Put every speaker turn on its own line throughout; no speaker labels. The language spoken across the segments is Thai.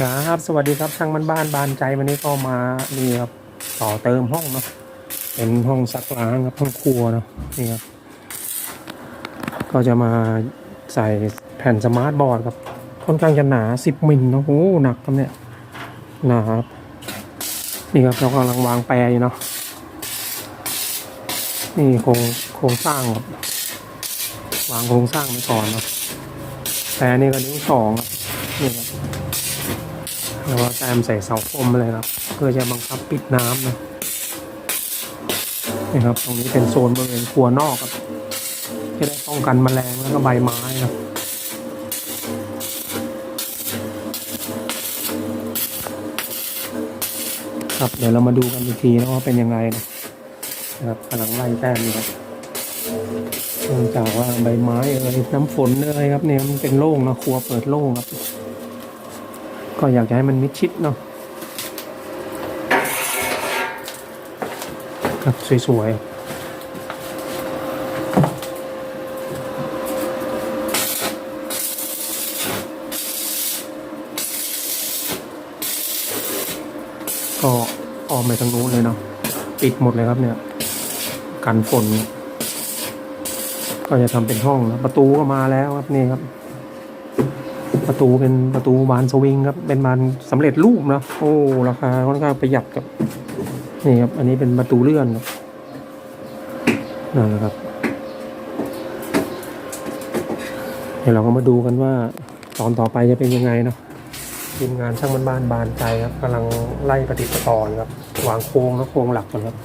ครับสวัสดีครับช่างบ้านบ้านบานใจวันนี้ก็มานี่ครับต่อเติมห้องเนาะเป็นห้องซักล้างครับห้องครัวเนาะนี่ครับก็จะมาใส่แผ่นสมาร์ทบอร์ดครับค่อนข้างจะหนา10มิลเนาะโอ้หนักครับเนี่ยหนาครับนี่ครับเรากำลังวางแปรอยู่เนาะนี่โครงโครงสร้างครับวางโครงสร้างไปก่อนเนาะแปรนี่ก็นิ้วสองนี่ครับ แล้วก็แต้มใส่เสาคมเลยครับ เพื่อจะบังคับปิดน้ำนะนี่ครับ ตรงนี้เป็นโซนบริเวณครัวนอกครับจะได้ป้องกันแมลงแล้วก็ใบไม้ครับครับเดี๋ยวเรามาดูกันอีกทีนะว่าเป็นยังไงนะนะครับกำลังไล่แต้มอยู่ครับเนื่องจากว่าใบไม้เอ่ยน้ำฝนเอ่ยครับเนี่ยมันเป็นโล่งนะครัวเปิดโล่งครับ ก็อยากจะให้มันมิดชิดเนาะครับสวย ๆก็ออกไปทางนู้นเลยเนาะปิดหมดเลยครับเนี่ย กันฝน ก็จะทำเป็นห้องนะประตูก็มาแล้วครับนี่ครับ ประตูเป็นประตูบานสวิงครับ เป็นบานสำเร็จรูปนะโอ้ราคาค่อนข้างประหยัดครับนี่ครับ อันนี้เป็นประตูเลื่อนนั่นแหละครับเดี๋ยวเราก็มาดูกันว่าตอนต่อไปจะเป็นยังไงเนาะทีมงานช่างมันบ้านบานใจครับกำลังไล่ประติดประต่ออยู่ครับวางโครงแล้วโครงหลักก่อนครับ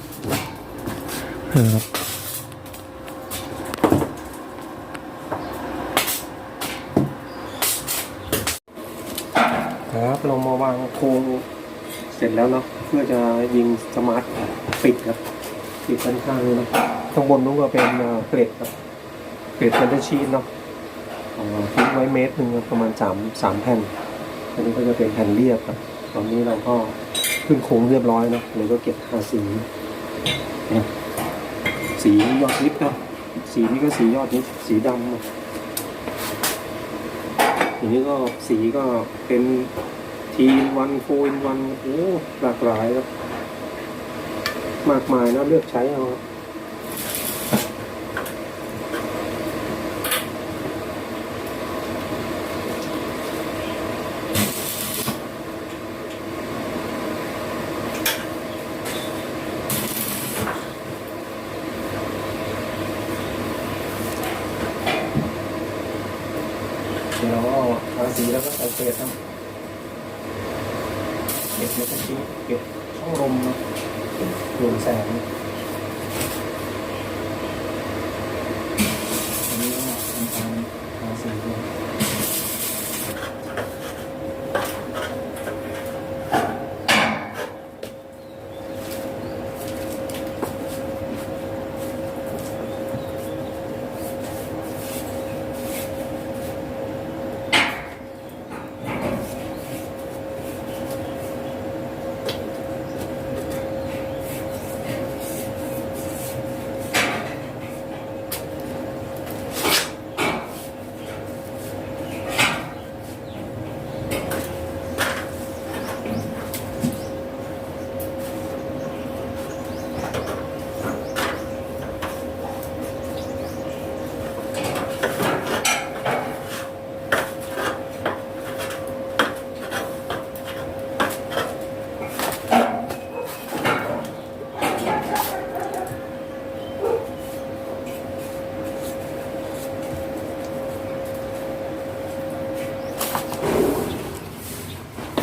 นะครับเรามาวางโครงเสร็จ แล้วเนาะเพื่อจะยิงสมาร์ทปิดครับปิดด้านข้างเลยนะข้างบนนู้นก็เป็นเกล็ดครับเกล็ดเป็นชีนเนาะอ่อทิ้งไว้เมตรหนึ่งประมาณสามสามแผ่นอันนี้ก็จะเป็นแผ่นเรียบครับ ตอนนี้เราก็ขึ้นโค้งเรียบร้อยเนาะเลยก็เก็บทาสีเนี่ยสียอดนิดเนาะสีนี้ก็สียอดนิดสีดำอย่างนี้ก็สีก็เป็น ทีวันโฟนวันโอ้หลากหลายครับมากมายนะเลือกใช้เอาครับเดี๋ยวเราก็ทาสีแล้วก็ใส่เกล็ดครับเกล็ด แล้วก็เก็บช่องลมนะรวมแสงอันนี้ก็ทำการทาสีด้วย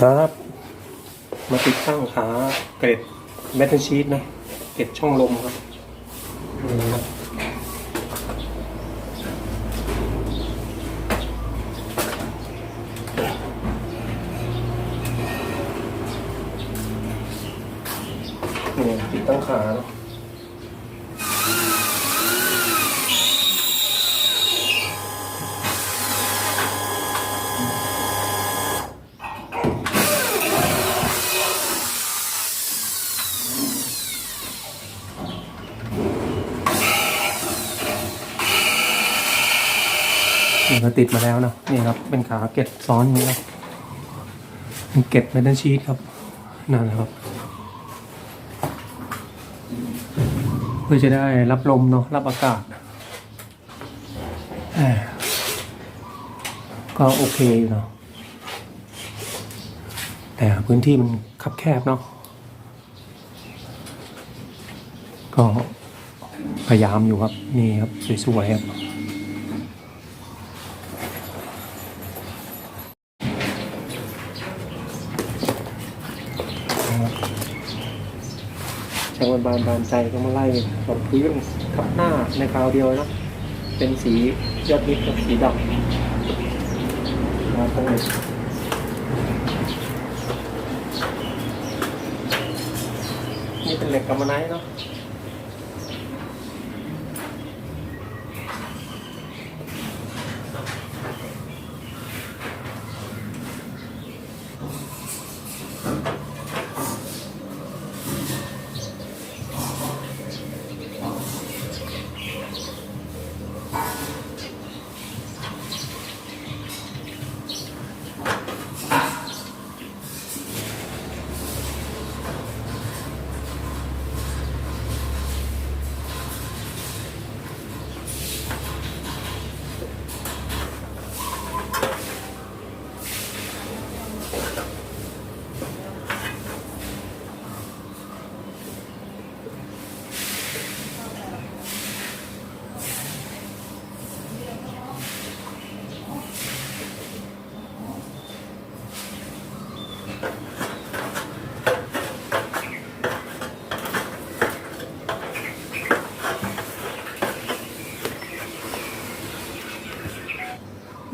ครับ มาติดตั้งขาเกร็ดแมทชีตนะ เกร็ดช่องลมครับนี่นะนี่ติดตั้งขาเนอะนี่ก็ ติดมาแล้วนะนี่ครับ เป็นขาเก็ดซ้อนนี้นะเป็นเก็บเมทัลชีตครับนั่นแหละครับ เพื่อจะได้รับลมเนาะรับอากาศก็โอเคอยู่เนาะแต่พื้นที่มันคับแคบเนาะก็พยายามอยู่ครับ นี่ครับ สวยๆครับ ช่างวัน บานบานใจก็มาไล่กับพื้นทับหน้าในคราวเดียวเนาะเป็นสียอดฮิตกับสีดำมาตรงนี้นี่เป็นเหล็กกำมมันไนเนาะ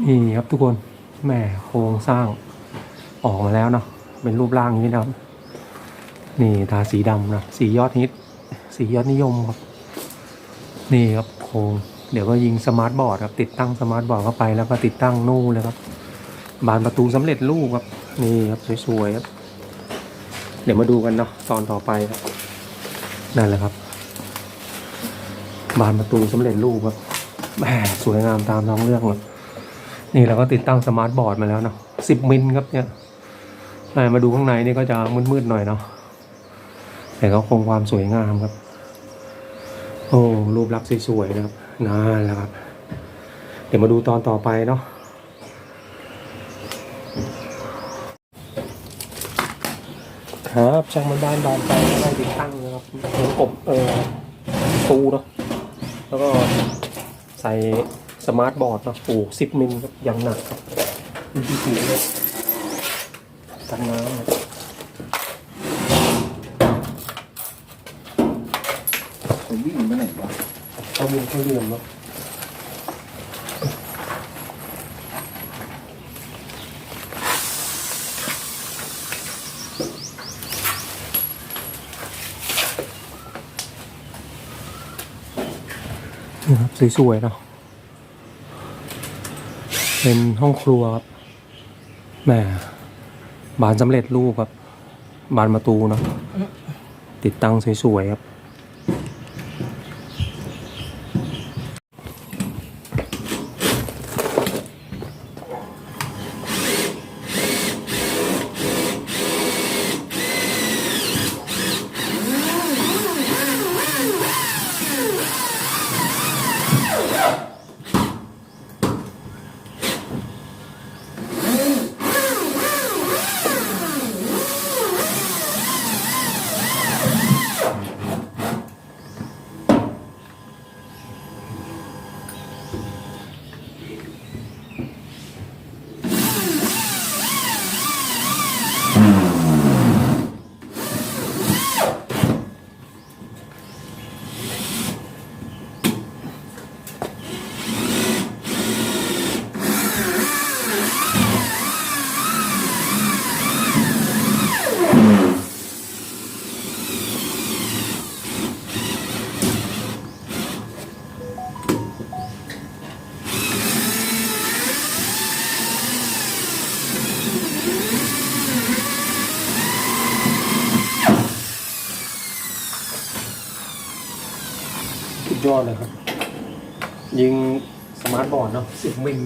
นี่ครับทุกคนแหม่โครงสร้างออกมาแล้วเนาะเป็นรูปร่างนี้นะครับ นี่ทาสีดำนะสียอดฮิตสียอดนิยมครับ นี่ครับโครงเดี๋ยวก็ยิงสมาร์ทบอร์ดครับติดตั้งสมาร์ทบอร์ดเข้าไปแล้วก็ติดตั้งนู่นเลยครับบานประตูสำเร็จรูปครับ นี่ครับสวยๆครับ เดี๋ยวมาดูกันเนาะตอนต่อไปครับนั่นแหละครับ บานประตูสำเร็จรูปครับแหมสวยงามตามท้องเรื่องเลย นี่เราก็ติดตั้งสมาร์ทบอร์ดมาแล้วเนาะสิบมิลครับเนี่ยมาดูข้างในนี่ก็จะมืดๆหน่อยเนาะแต่ก็คงความสวยงามครับ โอ้รูปลักษณ์สวยๆนะครับนั่นแหละครับ เดี๋ยวมาดูตอนต่อไปเนาะครับช่างมันบ้านบานไปได้ติดตั้งนะครับเหมือนกบเออปูเนาะแล้วก็ใส่ สมาร์ทบอร์ดนาะปูสิบมิลครับอย่างหนักครับดูที่สูงเลยกันน้ำครับ
ไปวิ่งไปไหนวะ
เข้ามุมเขาเหลี่ยมเนาะนี่ครับสวยๆเนาะ เป็นห้องครัวครับแหมบานสำเร็จรูปครับ บานประตูเนาะติดตั้งสวยๆครับ ยอดเลยครับ ยิงสมาร์ทบอร์ดเนาะสิบมิล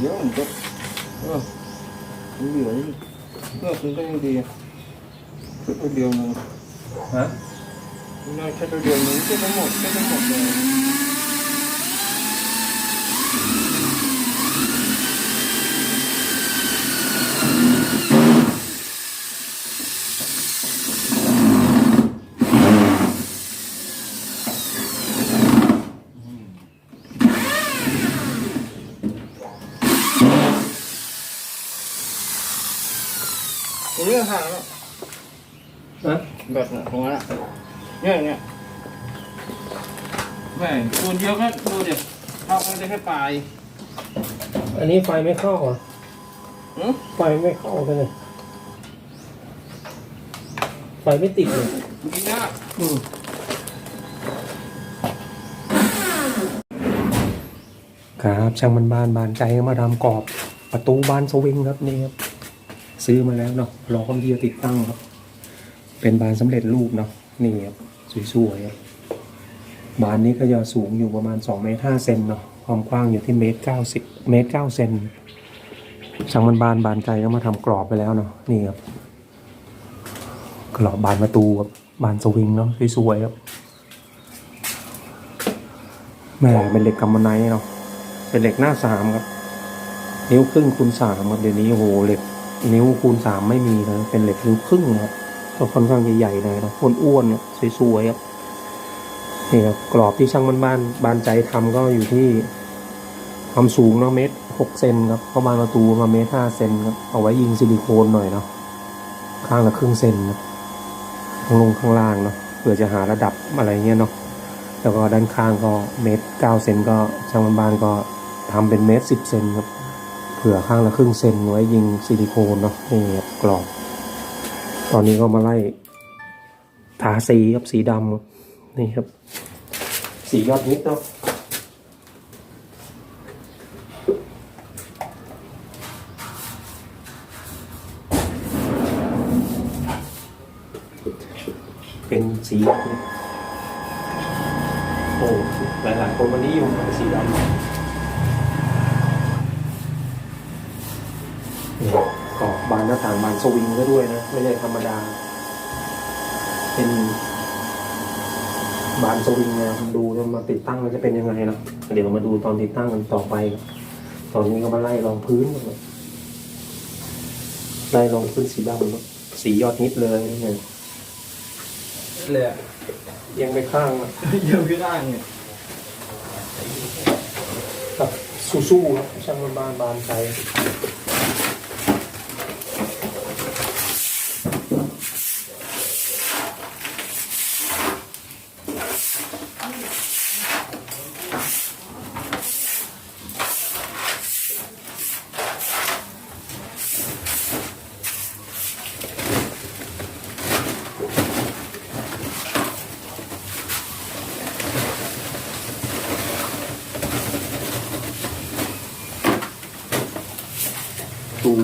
เดียว
มันก็เออมันเหลือนี่เออมันก็ยังดีเดียวนึง
ฮะ
น่าแค่ตัวเดียวนึงแค่ทั้งหมดแค่ทั้งหมดเลยตรงนี้ห่างแล้ว
ฮะ
แบบน่ะตรงนั้นอะ เนี่ยเนี่ยแม่งตัวเดียวก็ดูดิเข้าไปได้แค่ปลาย
อันนี้ไฟไม่เข้าอะ
หือ
ไฟไม่เข้าไปเลยไฟไม่ติดเลย
ดีนะ
อืมครับช่างมันบานบานใจมาทำกรอบประตูบานสวิงครับนี่ครับ ซื้อมาแล้วเนาะรอคนเดียวติดตั้งครับ เป็นบานสำเร็จรูปเนาะ นี่ครับสวยๆบานนี้ก็จะสูงอยู่ประมาณ2เมตร5เซนเนาะความกว้างอยู่ที่เมตร90เมตร9เซนช่างมันบานบานใจก็มาทำกรอบไปแล้วเนาะนี่ครับกรอบบานประตูครับบานสวิงเนาะสวยๆครับแม่เป็นเหล็กกัมมันไนเนาะเป็นเหล็กหน้าสามครับ นิ้วครึ่งคูณสามครับเดี๋ยวนี้โอ้โหเหล็กนิ้วคูณสามไม่มีนะเป็นเหล็กนิ้วครึ่งนะครับ ก็ค่อนข้างใหญ่ๆเลยนะอ้วนๆสวยๆครับนี่ครับกรอบที่ช่างบ้านบ้านๆบานใจทำก็อยู่ที่ความสูงเนาะเมตรหกเซนครับเข้าบาประตูมาเมตรห้าเซนครับเอาไว้ยิงซิลิโคนหน่อยเนาะข้างละครึ่งเซนนะข้างลงข้างล่างเนาะเผื่อจะหาระดับอะไรเงี้ยเนาะแล้วก็ด้านข้างก็เมตรเก้าเซนก็ช่างบ้านบ้านๆก็ทำเป็นเมตรสิบเซนครับเผื่อข้างละครึ่งเซนไว้ยิงซิลิโคนเนาะนี่ครับกรอบ ตอนนี้ก็มาไล่ทาสีครับสีดำนี่ครับ สียอดนิดเนาะเป็นสียอดนิดโอ้หลายๆคนวันนี้อยู่กับสีดำ นี่กรอ บบานหน้าต่างบานสวิงก็ด้วยนะไม่ใช่ธรรมดา เป็นบานสวิงนะคุณดูจะมาติดตั้งแล้วจะเป็นยังไงเนาะเดี๋ยวมาดูตอนติดตั้งกันต่อไปครับตอนนี้ก็มาไล่รองพื้นกันเลยไล่รองพื้นสีดำเนอะสียอดนิดเลยนี่ไง
เลยอะ
ยังไปข้างนะ
เยอะขึ้นได้เนี่ย
แบบสู้ๆครับช่างมันบานบานใจ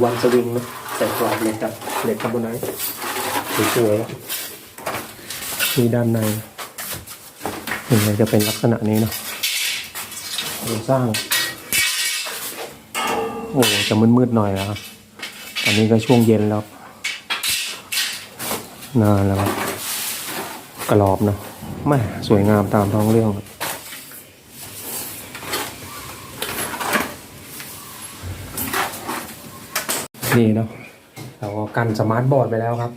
วันสวิงนะใส่กรอบเหล็กกับเหล็กคาร์บอนไนท์สวยๆมีด้านในยังไงจะเป็นลักษณะนี้เนาะโครงสร้าง โอ้จะมืดๆหน่อยนะครับตอนนี้ก็ช่วงเย็นแล้วนานแล้วครับกรอบเนาะแม่สวยงามตามท้องเรื่องครับ นี่เนาะเราก็กันสมาร์ทบอร์ดไปแล้วครับ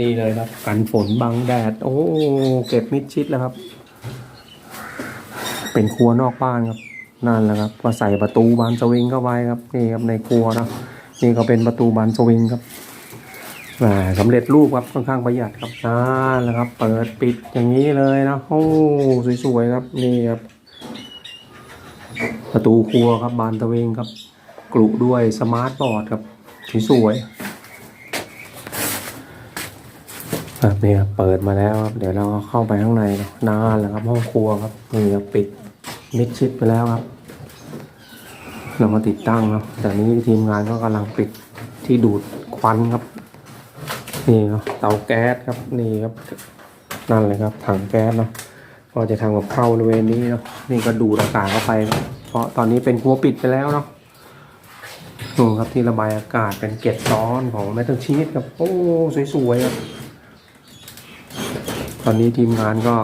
นี่เลยครับ กันฝนบังแดด โอ้เก็บมิดชิดแล้วครับ เป็นครัวนอกบ้านครับนั่นแหละครับก็ใส่ประตูบานสวิงเข้าไปครับนี่ครับในครัวนะนี่ก็เป็นประตูบานสวิงครับแหมสำเร็จรูปครับค่อนข้างประหยัดครับนั่นแหละครับ เปิดปิดอย่างนี้เลยนะโอ้สวยๆครับนี่ครับ ประตูครัวครับบานตะเวงครับกรุด้วยสมาร์ทบอร์ดครับ สวยๆครับเนี่ยเปิดมาแล้วครับ เดี๋ยวเราก็เข้าไปข้างในนอะนานแล้วครับห้องครัวครับนี่ปิดมิดชิดไปแล้วครับ เรามาติดตั้งเนาะแต่นี้ทีมงานก็กำลังปิดที่ดูดควันครับ นี่เนาะเตาแก๊สครับนี่ครับนั่นเลยครับ ถังแก๊สเนาะก็จะทำกับเข้าบริเวณนี้เนาะนี่ก็ดูดอากาศเข้าไป เพราะตอนนี้เป็นครัวปิดไปแล้วเนาะ ดูครับที่ระบายอากาศเป็นเกล็ดซ้อนของเมทัลชีตครับโอ้สวยๆครับ ตอนนี้ทีมงานก็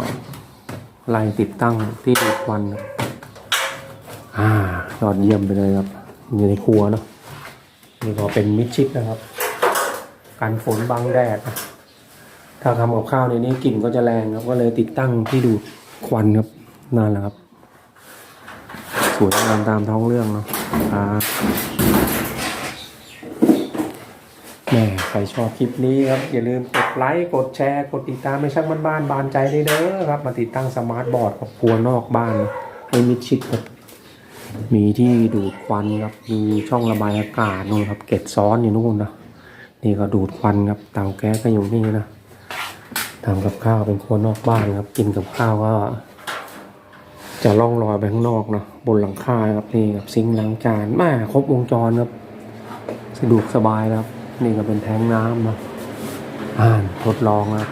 ไล่ติดตั้งที่ดูควันอ่ายอดเยี่ยมไปเลยครับ อยู่ในครัวเนาะนี่ก็เป็นมิดชิดนะครับกันฝนบังแดดถ้าทำกับข้าวในนี้กลิ่นก็จะแรงครับก็เลยติดตั้งที่ดูดควันครับนั่นแหละครับสวยงามตามท้องเรื่องเนาะครับ แม่ใครชอบคลิปนี้ครับ อย่าลืมกดไลค์กดแชร์กดติดตามให้ช่างบ้านๆบานใจได้เด้อครับ มาติดตั้งสมาร์ทบอร์ดกับครัวนอกบ้านให้มิดชิดครับมีที่ดูดควันครับมีช่องระบายอากาศนู่นครับ เก็ดซ้อนอยู่นู่นนะนี่ก็ดูดควันครับเตาแก๊สก็อยู่นี่นะทำกับข้าวเป็นครัวนอกบ้านครับ กินกับข้าวก็จะล่องลอยไปข้างนอกเนาะบนหลังคาครับนี่ครับซิงค์ล้างจานแม่ครบวงจรครับ สะดวกสบายครับ นี่ก็เป็นแทงน้ำนะอ่านทดลองนะ